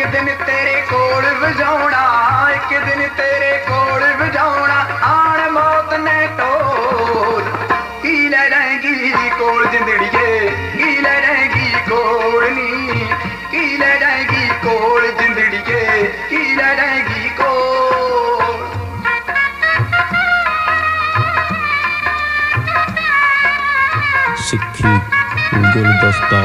ਇੱਕ ਦਿਨ ਤੇਰੇ ਕੋਲ ਵਜਾਉਣਾ, ਇੱਕ ਦਿਨ ਤੇਰੇ ਕੋਲ ਵਜਾਉਣਾ। ਆਣ ਮੌਤ ਨੇ ਢੋਲ ਕੀ ਲੈ ਜਾਏਗੀ ਕੋਲ ਜਿੰਦੜੀਏ? ਕੀ ਲੈ ਜਾਏਗੀ ਕੋਲ ਨੀ ਕੀ ਲੈ ਜਾਏਗੀ ਕੋਲ ਜਿੰਦੜੀਏ? ਕੀ ਲੈ ਜਾਏਗੀ ਕੋਲ? ਸਿੱਖੀ ਗੁਲਦਸਤਾ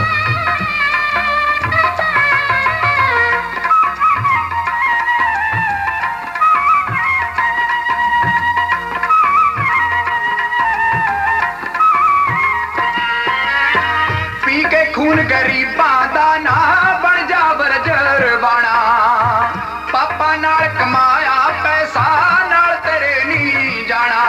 ਖੂਨ ਗਰੀਬਾਂ ਦਾ ਨਾ ਬਣ ਜਾ ਬਰਜਰ ਬਾਣਾ ਪਾਪਾ ਨਾਲ ਕਮਾਇਆ, ਪੈਸਾ ਨਾਲ ਤੇਰੇ ਨਹੀਂ ਜਾਣਾ।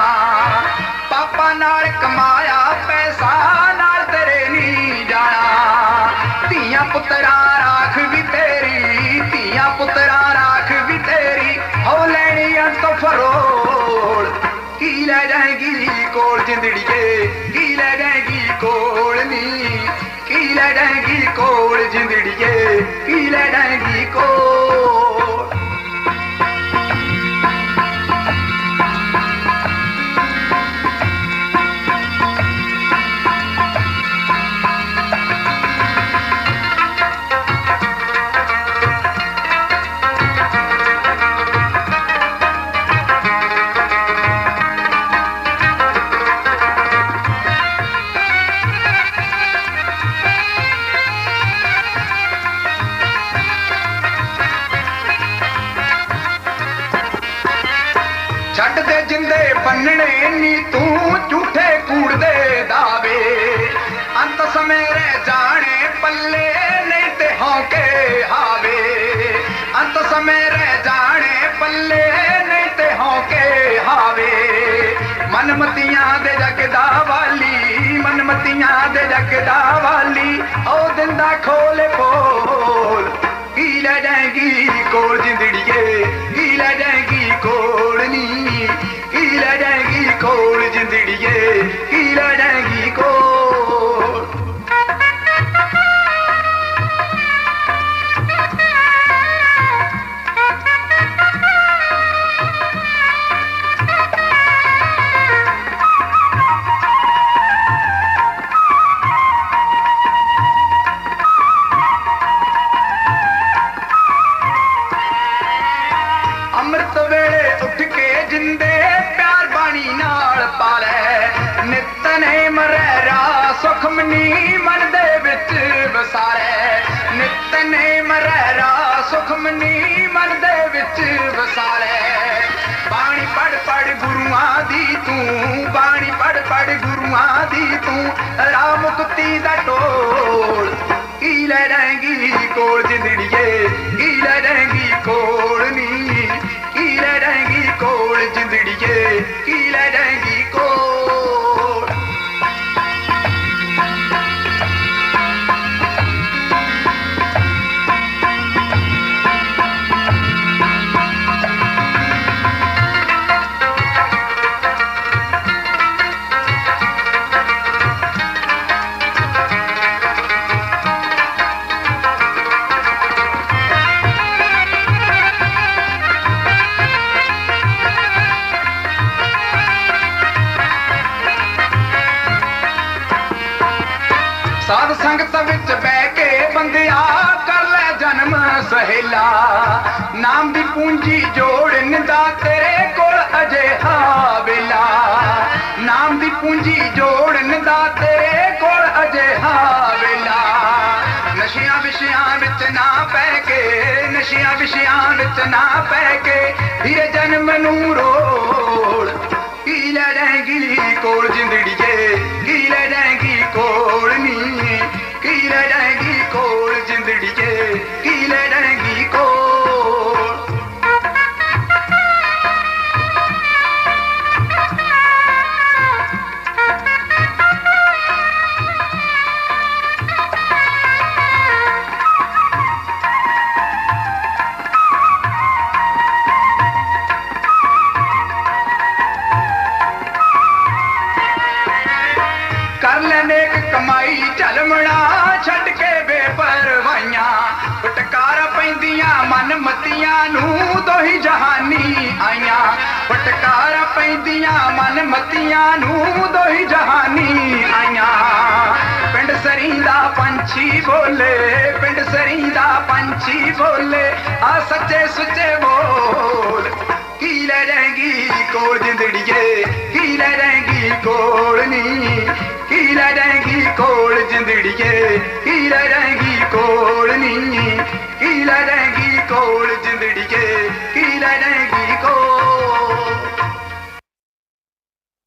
ਪਾਪਾ ਨਾਲ ਕਮਾਇਆ, ਪੈਸਾ ਨਾਲ ਤੇਰੇ ਨਹੀਂ ਜਾਣਾ। ਧੀਆਂ ਪੁੱਤਰਾਂ, ਰਾਖ ਵੀ ਤੇਰੀ, ਧੀਆਂ ਪੁੱਤਰਾਂ, ਰਾਖ ਵੀ ਤੇਰੀ। ਹੋ ਲੈਣੀ ਅੰਤ ਫਰੋਲ, ਕੀ ਲੈ ਜਾਏਗੀ ਕੋਲ ਜਿੰਦੜੀਏ? ਕੀ ਲੈ ਜਾਏਗੀ ਕੋਲ ਨੀ? ਕੀ ਲੈ ਜਾਏਗੀ ਕੋਲ ਜਿੰਦੜੀਏ ਨੀ ਤੂੰ ਝੂਠੇ ਕੂੜਦੇ ਦਾਵੇ ਅੰਤ ਸਮੇਂ ਰਹਿ ਜਾਣੇ ਪੱਲੇ ਨਹੀਂ ਤੇ ਹੌਕੇ ਹਾਵੇ। ਅੰਤ ਸਮੇਂ ਰਹਿ ਜਾਣੇ ਪੱਲੇ ਨਹੀਂ ਤੇ ਹੌਕੇ ਹਾਵੇ। ਮਨਮਤੀਆਂ ਦੇ ਜਗਦਾ ਵਾਲੀ, ਮਨਮਤੀਆਂ ਦੇ ਜਗਦਾ ਵਾਲੀ, ਉਹ ਦਿੰਦਾ ਖੋਲੇ ਪੋਲ ਕੀ ਲੈ ਜਾਏਗੀ ਕੋਲ ਜਿੰਦੜੀਏ, ਕੀ ਲੈ ਜਾਏਗੀ ਕੋਲ? ਨੀ ਕੀ ਲੈ ਜਾਏਗੀ ਕੋਲ ਨਿਤ ਨੇ ਮਰੈ ਰਾ ਸੁਖਮਨੀ ਮਨ ਦੇ ਵਿੱਚ ਵਸਾਰੇ। ਨਿਤ ਨੇ ਮਰੈ ਰਾ ਸੁਖਮਨੀ ਮਨ ਦੇ ਵਿੱਚ ਵਸਾਰੇ। ਬਾਣੀ ਪੜ ਪੜ ਗੁਰੂਆਂ ਦੀ ਤੂੰ, ਬਾਣੀ ਪੜ ਪੜ ਗੁਰੂਆਂ ਦੀ ਤੂੰ। ਰਾਮ ਮੁਕਤੀ ਦਾ ਢੋਲ, ਕੀ ਲੈ ਜਾਏਗੀ ਕੋਲ ਜਿੰਦੜੀਏ, ਕੀ ਲੈ ਜਾਏਗੀ ਕੋਲ ਸਹੇਲਾ, ਨਾਮ ਦੀ ਪੂੰਜੀ ਜੋੜਨ ਦਾ ਤੇਰੇ ਕੋਲ ਅਜੇ ਵੇਲਾ। ਨਾਮ ਦੀ ਪੂੰਜੀ ਜੋੜਨ ਦਾ ਤੇਰੇ ਕੋਲ ਅਜੇ ਵੇਲਾ। ਨਸ਼ਿਆਂ ਵਿਸ਼ਿਆਂ ਵਿੱਚ ਨਾ ਪੈ ਕੇ, ਨਸ਼ਿਆਂ ਵਿਸ਼ਿਆਂ ਵਿੱਚ ਨਾ ਪੈ ਕੇ, ਧੀਰੇ ਜਨਮ ਨੂੰ ਰੋੜ ਕੀ ਲੈ ਜਾਏਗੀ ਕੋਲ ਜਿੰਦੜੀਏ ਕੀ ਲੈ ਜਾਏਗੀ ਕੋਲ ਨੀ? ਕੀ ਲੈ ਜਾਏਗੀ ਕੋਲ ਜਿੰਦੜੀਏ ਨੂੰ ਦੋਹੀ ਜਹਾਨੀ ਆਈਆਂ। ਫਟਕਾਰਾਂ ਪੈਂਦੀਆਂ ਮਨ ਮਤੀਆਂ ਨੂੰ ਦੋਹੀ ਜਹਾਨੀ ਆਈਆਂ। ਪਿੰਡ ਸਰੀ ਦਾ ਪੰਛੀ ਬੋਲੇ, ਪਿੰਡ ਸਰੀ ਦਾ ਪੰਛੀ ਬੋਲੇ, ਆ ਸੱਚੇ ਸੁੱਚੇ ਬੋਲ। ਕੀ ਲੈ ਜਾਏਗੀ ਕੋਲ ਜਿੰਦੜੀਏ, ਕੀ ਲੈ ਜਾਏਗੀ ਕੋਲ ਨੀ। ਕੀ ਲੈ ਜਾਏਗੀ ਕੋਲ ਜਿੰਦੜੀਏ, ਕੀ ਲੈ ਜਾਏਗੀ ਕੋਲ ਨੀ। ਕੀ ਲੈ ਜਾਏਗੀ കോളിച്ചും പിടിക്കേ കിലനകി കോ